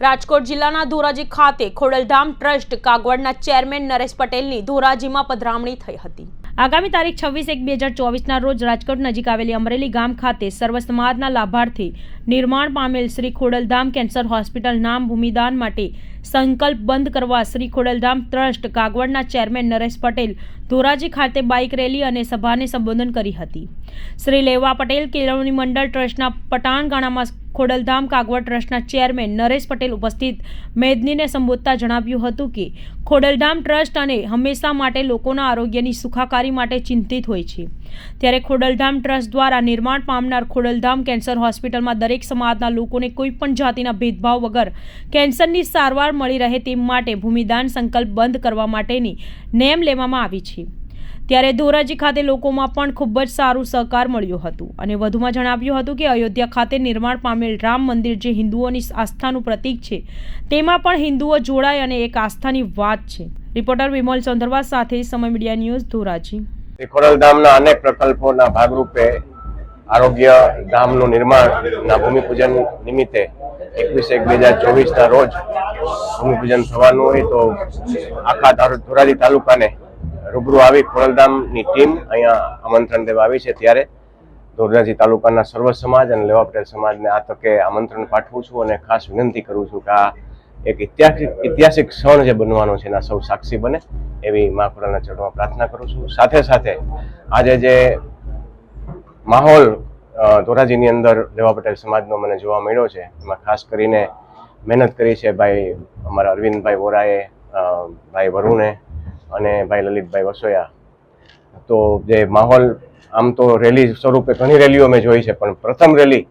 રાજકોટ જિલ્લાના ધોરાજી ખાતે ખોડલધામ ટ્રસ્ટ કાગવડના ચેરમેન નરેશ પટેલની ધોરાજીમાં પધરામણી થઈ હતી. આગામી તારીખ છવ્વીસ એક બે હજાર ચોવીસના રોજ રાજકોટ નજીક આવેલી અમરેલી ગામ ખાતે સર્વ સમાજના લાભાર્થી નિર્માણ પામેલ શ્રી ખોડલધામ કેન્સર હોસ્પિટલ નામ ભૂમિદાન માટે સંકલ્પ બંધ કરવા શ્રી ખોડલધામ ટ્રસ્ટ કાગવડના ચેરમેન નરેશ પટેલ ધોરાજી ખાતે બાઇક રેલી અને સભાને સંબોધન કરી હતી. શ્રી લેવા પટેલ કેળવણી મંડળ ટ્રસ્ટના પટાણગાણામાં ખોડલધામ કાગવડ ટ્રસ્ટના ચેરમેન નરેશ પટેલ ઉપસ્થિત મેદનીને સંબોધતા જણાવ્યું હતું કે ખોડલધામ ટ્રસ્ટ અને હંમેશા માટે લોકોના આરોગ્યની સુખાકારી માટે ચિંતિત હોય છે. ત્યારે ખોડલધામ ટ્રસ્ટ દ્વારા નિર્માણ પામનાર ખોડલધામ કેન્સર હોસ્પિટલમાં દરેક સમાજના લોકોને કોઈપણ જાતિના ભેદભાવ વગર કેન્સરની સારવાર મળી રહે તે માટે ભૂમિદાન સંકલ્પ બંધ કરવા માટેની નેમ લેવામાં આવી છે. ત્યારે ધોરાજી ખાતે લોકોમાં પણ ખૂબ જ સારું સહકાર મળ્યું હતું. અને વધુમાં જણાવ્યું હતું કે અયોધ્યા ખાતે નિર્માણ પામેલ રામ મંદિર જે હિન્દુઓની આસ્થાનું પ્રતીક છે, તેમાં પણ હિન્દુઓ જોડાય અને એક આસ્થાની વાત છે. રિપોર્ટર વિમલ ચંદ્રવા સાથે સમય મીડિયા ન્યૂઝ ધોરાજી. ખોરલ ખોડલધામના અનેક પ્રકલ્પોના ભાગરૂપે આરોગ્ય ધામનું નિર્માણના ભૂમિપૂજન નિમિત્તે એકવીસ એક બે હજાર ચોવીસના રોજ ભૂમિપૂજન થવાનું હોય તો આખા ધોરાજી તાલુકાને રૂબરૂ આવી ખોડલધામની ટીમ અહીંયા આમંત્રણ દેવા આવી છે. ત્યારે ધોરાજી તાલુકાના સર્વ સમાજ અને લેવા પટેલ સમાજને આ તકે આમંત્રણ પાઠવું છું અને ખાસ વિનંતી કરું છું કે આ એક ઐતિહાસિક ઐતિહાસિક ક્ષણ જે બનવાનો છે એના સૌ સાક્ષી બને એવી મા ખોડલના ચરણમાં પ્રાર્થના કરું છું. સાથે સાથે આજે જે માહોલ ધોરાજીની અંદર લેવા પટેલ સમાજનો મને જોવા મળ્યો છે, એમાં ખાસ કરીને મહેનત કરી છે ભાઈ અમારા અરવિંદભાઈ વોરાએ ભાઈ વરુણે અને ભાઈ લલિતભાઈ વસોયા. તો જે માહોલ આમ તો રેલી સ્વરૂપે ઘણી રેલીઓ મેં જોઈ છે પણ પ્રથમ રેલી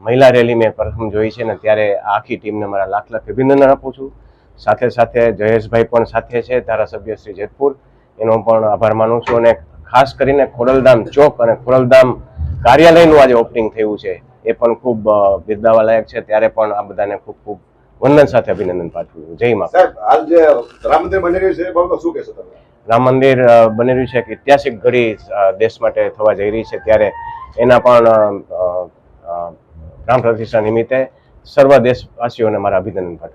મહિલા રેલી મેં પ્રથમ જોઈ છે ને ત્યારે આખી ટીમને મારા લાખ લાખ અભિનંદન આપું છું. સાથે સાથે જયેશભાઈ પણ સાથે છે ધારાસભ્ય શ્રી જેતપુર. એનો પણ આભાર માનું છું અને ખાસ કરીને ખોડલધામ ચોક અને ખોડલધામ કાર્યાલયનું આજે ઓપનિંગ થયું છે. એ પણ ખૂબ અ, બિરદાવા લાયક છે. ત્યારે પણ આ બધાને ખૂબ ખૂબ વંદન સાથે અભિનંદન પાઠવું. છું જય મા હાલ જે રામ મંદિર બની રહ્યું છે શું કહેશો તમે? રામ મંદિર બની રહ્યું છે કે ઐતિહાસિક ઘડી દેશ માટે થવા જઈ રહી છે ત્યારે એના પણ રામ પ્રતિષ્ઠા નિમિત્તે સર્વ દેશવાસીઓને મારા અભિનંદન પાઠવું.